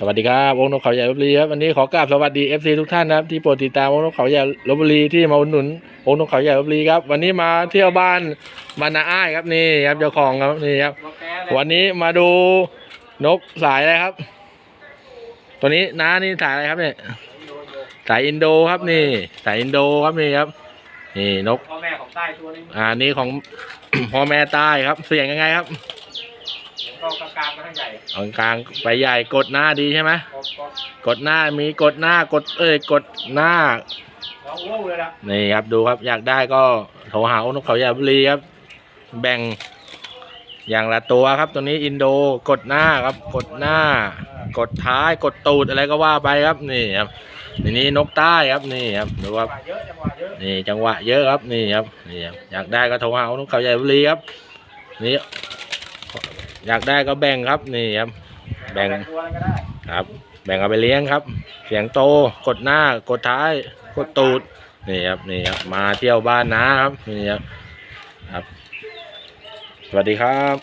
สวัสดีครับวงนกเขาใหญ่ลบบุรีครับวันนี้ขอกราบสวัสดี FC ทุกท่านนะครับที่โปรดติดตามวงนกเขาใหญ่ลบบุรีที่มาอุดหนุนวงนกเขาใหญ่ลบบุรีครับวันนี้มาเที่ยวบ้านบานนาอ้ายครับนี่ครับเจ้าของครับนี่ครับ วันนี้มาดูนกสายอะไรครับ ตัวนี้น้านี่สายอะไรครับเนี่ยสายอินโดครับนี่สายอินโดครับนี่ครับ นี่นกพ่อแม่ของใต้ตัวนี้อ่านี่ของพ่อแม่ใต้ครับเสียงยังไงครับ ก็กลางๆมาทั้งใหญ่เอากลางไปใหญ่กดหน้าดีใช่ไหมก็ก็กดหน้ามีกดหน้ากดเอ้ยกดหน้า ร้องโว้เลยละนี่ครับดูครับอยากได้ก็โทรหานกเขาใหญ่บุรีครับ แบ่งอย่างละตัวครับตัวนี้อินโดกดหน้าครับกดหน้า กดท้ายกดตูดอะไรก็ว่าไปครับนี่ครับทีนี้นกใต้ครับนี่ครับดูครับจังหวะเยอะจังหวะเยอะนี่จังหวะเยอะครับนี่ครับนี่ครับอยากได้ก็โทรหานกเขาใหญ่บุรีครับนี่ อยากได้ก็แบ่งครับนี่ครับ แบ่งตัวอะไรก็ได้ครับ แบ่งเอาไปเลี้ยงครับ เสียงโตกดหน้ากดท้ายกดตูดนี่ครับนี่ครับมาเที่ยวบ้านนะครับนี่ครับครับ สวัสดีครับ